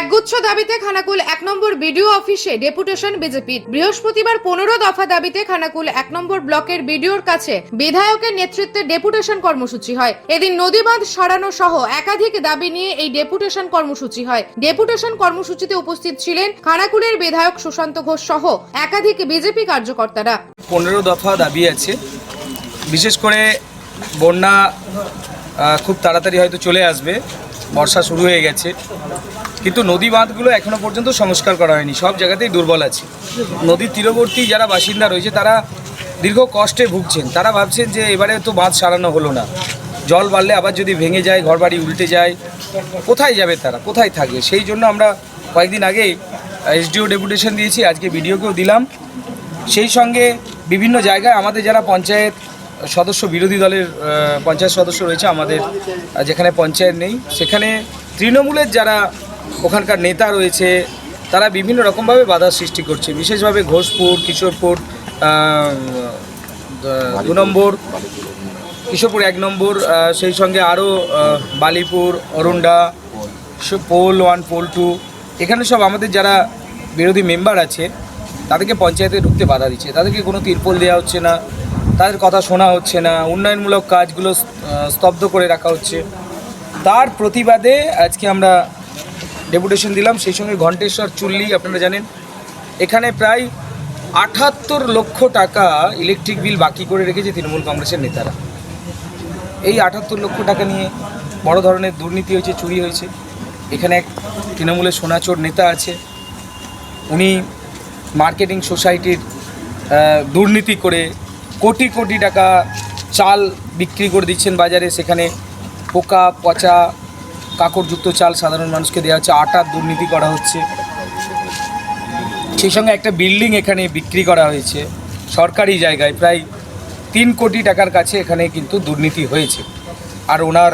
একগুচ্ছ দাবিতে খানাকুল এক নম্বর বিডিও অফিসে ডেপুটেশন বিজেপির বৃহস্পতিবার পনেরো দফা দাবিতে খানাকুল এক নম্বর ব্লকের বিডিওর কাছে বিধায়কের নেতৃত্বে ডেপুটেশন কর্মসূচি হয়। এদিন নদী বাঁধ সরানো সহ একাধিক দাবি নিয়ে এই ডেপুটেশন কর্মসূচি হয়। ডেপুটেশন কর্মসূচিতে উপস্থিত ছিলেন খানাকুলের বিধায়ক সুশান্ত ঘোষ সহ একাধিক বিজেপি কার্যকর্তারা। পনেরো দফা দাবি আছে। বিশেষ করে বন্যা খুব তাড়াতাড়ি হয়তো চলে আসবে। বর্ষা শুরু হয়ে গেছে। কিন্তু নদী বাঁধগুলো এখনও পর্যন্ত সংস্কার করা হয়নি, সব জায়গাতেই দুর্বল আছে। নদীর তীরবর্তী যারা বাসিন্দা রয়েছে, তারা দীর্ঘ কষ্টে ভুগছেন। তারা ভাবছেন যে এবারে তো বাঁধ সারানো হলো না। জল বাড়লে আবার যদি ভেঙে যায়, ঘরবাড়ি উল্টে যায়, কোথায় যাবে তারা? কোথায় থাকবে? সেই জন্য আমরা কয়েকদিন আগেই এসডিও ডেপুটেশন দিয়েছি, আজকে ভিডিওকেও দিলাম। সেই সঙ্গে বিভিন্ন জায়গায় আমাদের যারা পঞ্চায়েত সদস্য, বিরোধী দলের পঞ্চায়েত সদস্য রয়েছে, আমাদের, যেখানে পঞ্চায়েত নেই, সেখানে তৃণমূলের যারা ওখানকার নেতা রয়েছে, তারা বিভিন্ন রকমভাবে বাধার সৃষ্টি করছে। বিশেষভাবে ঘোষপুর, কিশোরপুর দু নম্বর, কিশোরপুর এক নম্বর সেই সঙ্গে আরও Balipur, Arunda poll one, poll two, এখানে সব আমাদের যারা বিরোধী মেম্বার আছে, তাদেরকে পঞ্চায়েতে ঢুকতে বাধা দিচ্ছে। তাদেরকে কোনো তিরপল দেওয়া হচ্ছে না, তাদের কথা শোনা হচ্ছে না, উন্নয়নমূলক কাজগুলো স্তব্ধ করে রাখা হচ্ছে। তার প্রতিবাদে আজকে আমরা ডেপুটেশন দিলাম, সেই সঙ্গে ঘণ্টেশ্বর চুল্লি, আপনারা জানেন, এখানে প্রায় আটাত্তর লক্ষ টাকা ইলেকট্রিক বিল বাকি করে রেখেছে তৃণমূল কংগ্রেসের নেতারা। এই আটাত্তর লক্ষ টাকা নিয়ে বড় ধরনের দুর্নীতি হয়েছে, চুরি হয়েছে। এখানে এক তৃণমূলের সোনাচোর নেতা আছে, উনি মার্কেটিং সোসাইটির দুর্নীতি করে কোটি কোটি টাকা চাল বিক্রি করে দিচ্ছেন বাজারে। সেখানে পোকা, পচা কাকড়যুক্ত চাল সাধারণ মানুষকে দেওয়া হচ্ছে আটার দুর্নীতি করা হচ্ছে। সেই সঙ্গে একটা বিল্ডিং এখানে বিক্রি করা হয়েছে, সরকারি জায়গায় প্রায় তিন কোটি টাকার কাছে এখানে কিন্তু দুর্নীতি হয়েছে। আর ওনার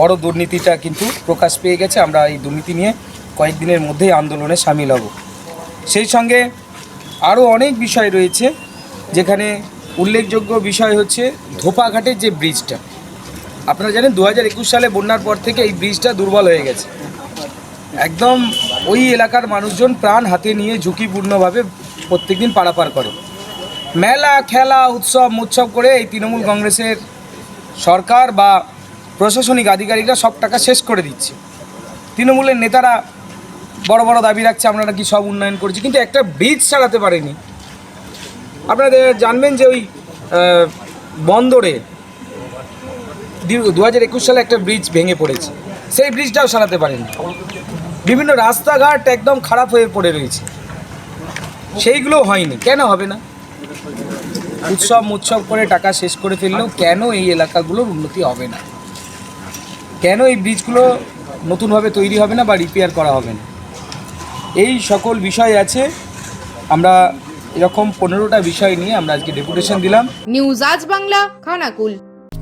বড় দুর্নীতিটা কিন্তু প্রকাশ পেয়ে গেছে, আমরা এই দুর্নীতি নিয়ে কয়েকদিনের মধ্যেই আন্দোলনে সামিল হব। সেই সঙ্গে আরও অনেক বিষয় রয়েছে, যেখানে উল্লেখযোগ্য বিষয় হচ্ছে ধোপাঘাটের যে ব্রিজটা। আপনারা জানেন দু হাজার একুশ সালে বন্যার পর থেকে এই ব্রিজটা দুর্বল হয়ে গেছে। একদম ওই এলাকার মানুষজন প্রাণ হাতে নিয়ে ঝুঁকিপূর্ণভাবে প্রত্যেকদিন পারাপার করে। মেলা খেলা উৎসব উৎসব করে এই তৃণমূল কংগ্রেসের সরকার বা প্রশাসনিক আধিকারিকরা সব টাকা শেষ করে দিচ্ছে। তৃণমূলের নেতারা বড় বড় দাবি রাখছে আমরা নাকি সব উন্নয়ন করেছি কিন্তু একটা ব্রিজ চালাতে পারেনি। আপনারা জানবেন যে ওই আহ, বন্দরে দু সালে একটা ব্রিজ ভেঙে পড়েছে। সেই ব্রিজটাও সারাতে পারেনি। বিভিন্ন রাস্তাঘাট একদম খারাপ হয়ে পড়ে রয়েছে। সেইগুলো হয়নি। কেন হবে না? উৎসব উৎসব করে টাকা শেষ করে ফেললেও কেন এই এলাকাগুলোর উন্নতি হবে না? কেন এই ব্রিজগুলো নতুনভাবে তৈরি হবে না বা রিপেয়ার করা হবে না? এই সকল বিষয় আছে। আমরা এরকম পনেরোটা বিষয় নিয়ে আমরা আজকে ডেপুটেশন দিলাম। নিউজ আজ বাংলা, খানাকুল।